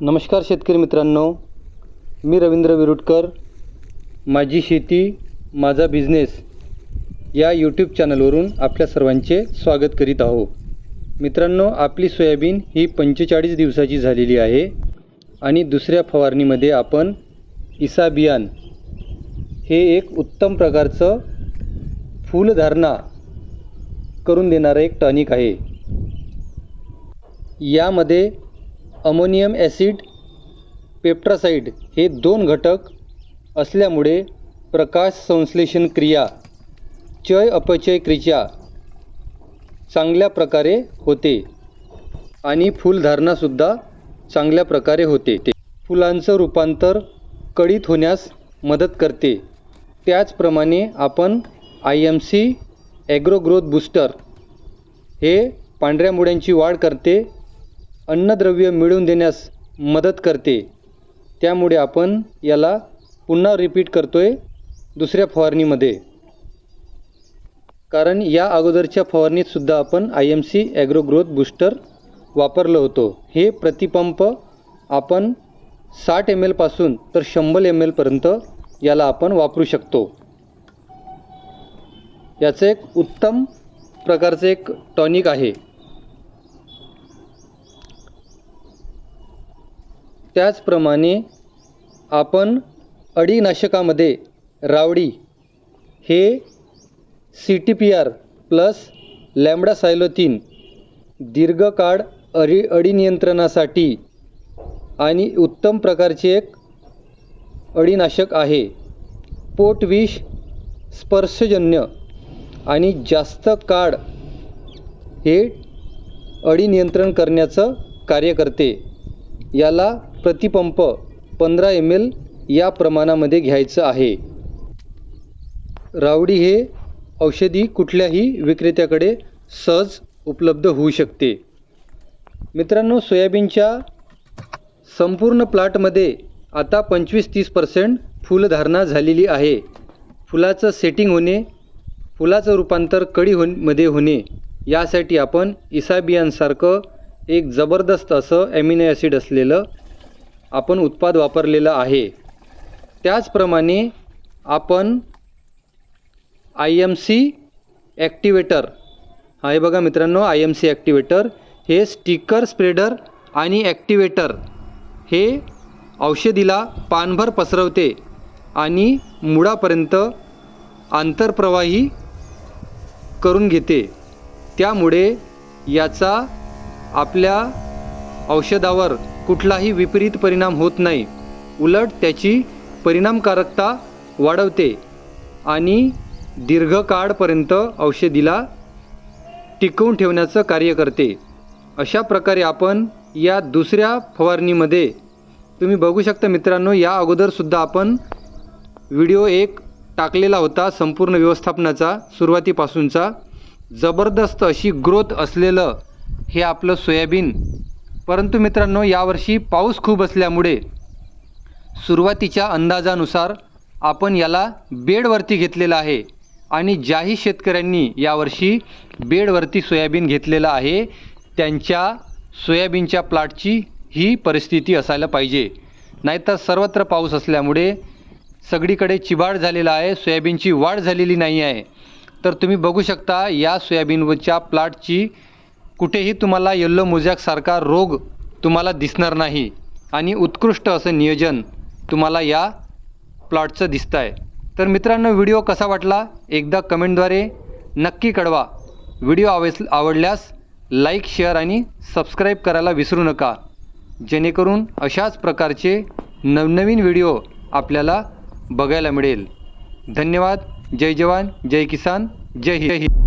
नमस्कार शेतकरी मित्रांनो मी रवींद्र विरुटकर. माझी शेती माझा बिझनेस या यूट्यूब चॅनलवरून आपल्या सर्वांचे स्वागत करीत आहो मित्रांनो आपली सोयाबीन ही पंचेचाळीस दिवसाची झालेली आहे आणि दुसऱ्या फवारणीमध्ये आपण इसा बियाण हे एक उत्तम प्रकारचं फूलधारणा करून देणारं एक टॉनिक आहे. यामध्ये अमोनियम ॲसिड पेप्ट्रासाईड हे दोन घटक असल्यामुळे प्रकाश संश्लेषण क्रिया चय अपचय क्रिया चांगल्या प्रकारे होते आणि फुलधारणासुद्धा चांगल्या प्रकारे होते. ते फुलांचं रूपांतर कळीत होण्यास मदत करते. त्याचप्रमाणे आपण I M C agro growth booster हे पांढऱ्या मुळ्यांची वाढ करते अन्नद्रव्य मिळवून देण्यास मदत करते. त्यामुळे आपण याला पुन्हा रिपीट करतो आहे दुसऱ्या फवारणीमध्ये. कारण या अगोदरच्या फवारणीतसुद्धा आपण I M C agro growth booster वापरलं होतो. हे प्रतिपंप आपण साठ एम एलपासून तर शंभर एम एलपर्यंत याला आपण वापरू शकतो. याचं एक उत्तम प्रकारचं एक टॉनिक आहे. त्याचप्रमाणे आपण अडीनाशकामध्ये रावडी हे C T P R plus lambda cyhalothrin दीर्घकाळ अडी अळी नियंत्रणासाठी आणि उत्तम प्रकारचे एक अडीनाशक आहे. पोटविष स्पर्शजन्य आणि जास्त काळ हे अळी नियंत्रण करण्याचं कार्य करते. याला प्रतिपंप पंधरा एम एल या प्रमाणामध्ये घ्यायचं आहे. रावडी हे औषधी कुठल्याही विक्रेत्याकडे सहज उपलब्ध होऊ शकते. मित्रांनो सोयाबीनच्या संपूर्ण प्लॉटमध्ये आता पंचवीस तीस पर्सेंट फुलधारणा झालेली आहे. फुलाचं सेटिंग होणे फुलाचं रूपांतर कडी हो मध्ये होणे यासाठी आपण इसाबियांसारखं एक जबरदस्त असं ॲमिनो ॲसिड असलेलं आपण उत्पाद वापरलेलं आहे. त्याचप्रमाणे आपण आय एम सी ॲक्टिवेटर आहे हे बघा मित्रांनो आय एम सी ॲक्टिवेटर हे स्टिकर स्प्रेडर आणि ॲक्टिवेटर हे औषधीला पानभर पसरवते आणि मुळापर्यंत आंतरप्रवाही करून घेते. त्यामुळे याचा आपल्या औषधावर कुठलाही विपरीत परिणाम होत नाही. उलट त्याची परिणामकारकता वाढवते आणि दीर्घकाळपर्यंत औषधीला टिकवून ठेवण्याचं कार्य करते. अशा प्रकारे आपण या दुसऱ्या फवारणीमध्ये तुम्ही बघू शकता मित्रांनो या अगोदरसुद्धा आपण व्हिडिओ एक टाकलेला होता संपूर्ण व्यवस्थापनाचा सुरुवातीपासूनचा. जबरदस्त अशी ग्रोथ असलेलं हे आपलं सोयाबीन. परंतु मित्रांनो यावर्षी पाऊस खूप असल्यामुळे सुरुवातीच्या अंदाजानुसार आपण याला बेडवरती घेतलेलं आहे. आणि ज्याही शेतकऱ्यांनी यावर्षी बेडवरती सोयाबीन घेतलेलं आहे त्यांच्या सोयाबीनच्या प्लॉटची ही परिस्थिती असायला पाहिजे. नाहीतर सर्वत्र पाऊस असल्यामुळे सगळीकडे चिबाड झालेला आहे सोयाबीनची वाढ झालेली नाही आहे. तर तुम्ही बघू शकता या सोयाबीनच्या प्लॉटची कुठेही तुम्हाला येल्लो मोजॅकसारखा रोग तुम्हाला दिसणार नाही आणि उत्कृष्ट असं नियोजन तुम्हाला या प्लॉटचं दिसतं आहे तर मित्रांनो व्हिडिओ कसा वाटला एकदा कमेंटद्वारे नक्की कळवा. व्हिडिओ आवेस आवडल्यास लाईक शेअर आणि सबस्क्राईब करायला विसरू नका. जेणेकरून अशाच प्रकारचे नवनवीन व्हिडिओ आपल्याला बघायला मिळेल. धन्यवाद. जय जवान. जय किसान. जय हिंद.